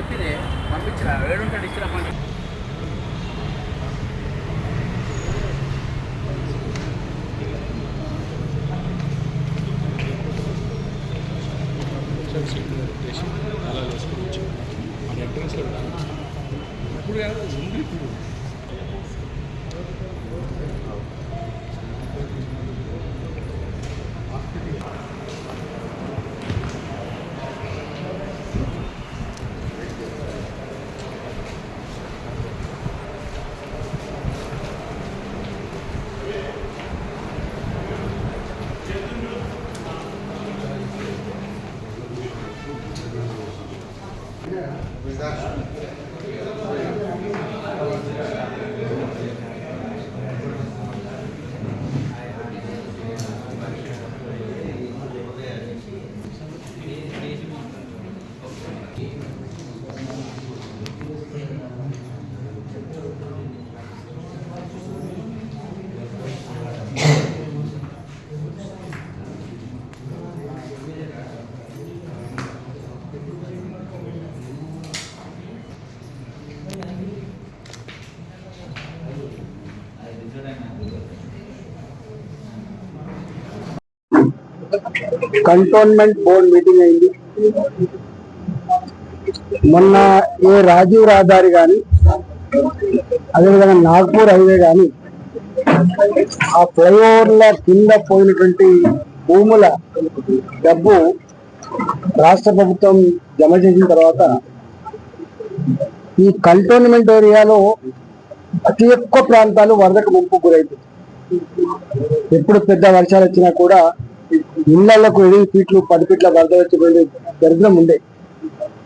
చెప్పింది పంపించిన ఏడుంటాడు ఇచ్చిన పండి ఇప్పుడు కాదు ఉంది ఇప్పుడు. was that? Cantonment board meeting అయింది. మొన్న ఏ రాజీవ్ రహదారి కానీ అదేవిధంగా నాగ్పూర్ హైవే కానీ ఆ ఫ్లైఓవర్ల కింద పోయినటువంటి భూముల డబ్బు రాష్ట్ర ప్రభుత్వం జమ చేసిన తర్వాత ఈ కంటోన్మెంట్ ఏరియాలో అతి ఎక్కువ ప్రాంతాలు వరదకు ముంపు గురైంది. ఎప్పుడు పెద్ద వర్షాలు వచ్చినా కూడా ఇళ్ళకు ఎనిమిది ఫీట్లు పది ఫీట్ల వరద వచ్చిపోయింది దరిద్రం ఉండే.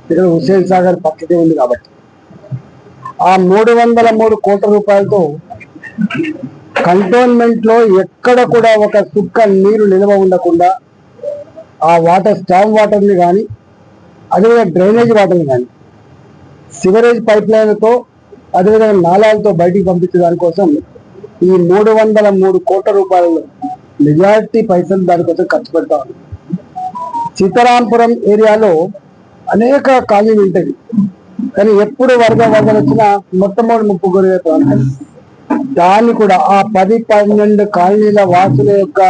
ఇక్కడ హుస్సేన్ సాగర్ పక్కకే ఉంది కాబట్టి. ఆ మూడు వందల మూడు కోట్ల రూపాయలతో కంటోన్మెంట్లో ఎక్కడ కూడా ఒక సుక్క నీరు నిల్వ ఉండకుండా ఆ వాటర్ స్టామ్ వాటర్ని కానీ అదేవిధంగా డ్రైనేజ్ వాటర్ని కానీ సివరేజ్ పైప్ లైన్లతో అదేవిధంగా నాళాలతో బయటికి పంపించే దానికోసం ఈ మూడు వందల మూడు కోట్ల రూపాయలు మెజారిటీ పైసలు దానికోసం ఖర్చు పెడతా ఉంది సీతారాంపురం ఏరియాలో అనేక కాలనీలు ఉంటాయి. కానీ ఎప్పుడు వరద వరదలు వచ్చినా మొట్టమొదటి ముప్పు గురే ప్రాంతం దాన్ని కూడా ఆ పది పన్నెండు కాలనీల వాసుల యొక్క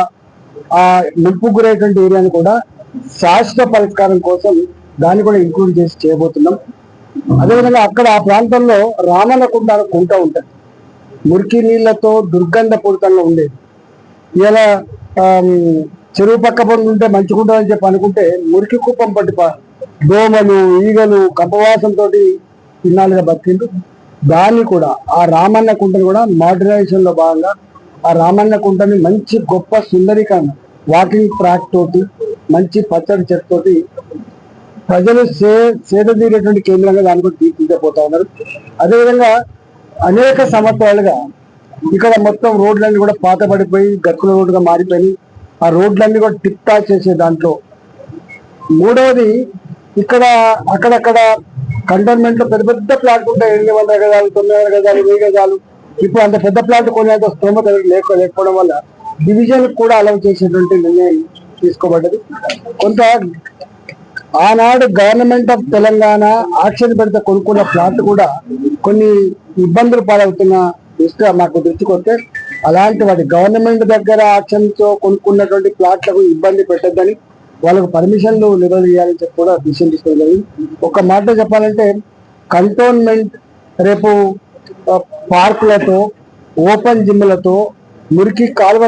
ఆ ముప్పు గురేటువంటి ఏరియాని కూడా శాశ్వత పరిష్కారం కోసం దాన్ని కూడా ఇంక్లూడ్ చేసి చేయబోతున్నాం. అదేవిధంగా అక్కడ ఆ ప్రాంతంలో రామనకుండ కుంట ఉంటుంది మురికి నీళ్ళతో దుర్గంధపూరితంగా ఉండేది ఇలా చెరువు పక్క పనులు ఉంటే మంచిగుంటుందని చెప్పి అనుకుంటే మురికి కుప్పం పట్టి దోమలు ఈగలు కపవాసంతో ఇన్నాళ్ళుగా బతికిండు దాన్ని కూడా ఆ రామన్న కుంటని కూడా మోడర్నైజేషన్లో భాగంగా ఆ రామన్న కుంటని మంచి గొప్ప సుందరీకరణ వాకింగ్ ట్రాక్ తోటి మంచి పచ్చడి చెట్టుతోటి ప్రజలు సే సేద తీరేటువంటి కేంద్రంగా దాన్ని కూడా తీర్చిదిద్దిపోతా ఉన్నారు. అదేవిధంగా అనేక సంవత్సరాలుగా ఇక్కడ మొత్తం రోడ్లన్నీ కూడా పాత పడిపోయి గక్కుల రోడ్డుగా మారిపోయి ఆ రోడ్లన్నీ కూడా టిప్ టాక్ చేసే దాంట్లో. మూడవది ఇక్కడ అక్కడక్కడ కంటైన్మెంట్లో పెద్ద పెద్ద ప్లాట్ ఉంటాయి. ఎనిమిది వందల గజాలు తొమ్మిది వందల గజాలు వెయ్యి గజాలు. ఇప్పుడు అంత పెద్ద ప్లాట్ కొనేంత స్తోమత లేక లేకపోవడం వల్ల డివిజన్ కూడా అలౌ చేసేటువంటి నిర్ణయం తీసుకోబడ్డది. కొంత ఆనాడు గవర్నమెంట్ ఆఫ్ తెలంగాణ ఆక్షన్ పెడితే కొనుక్కున్న ప్లాట్ కూడా కొన్ని ఇబ్బందులు పాలవుతున్న దృష్ట్యా మాకు తెచ్చుకొస్తే అలాంటి వాటి గవర్నమెంట్ దగ్గర ఆక్షన్తో కొనుక్కున్నటువంటి ప్లాట్లకు ఇబ్బంది పెట్టద్దని వాళ్ళకు పర్మిషన్లు నిరోధించాలని చెప్పి కూడా డిసిషన్ తీసుకోవడం జరిగింది. ఒక మాట చెప్పాలంటే కంటోన్మెంట్ రేపు పార్కులతో ఓపెన్ జిమ్లతో మురికి కాలువ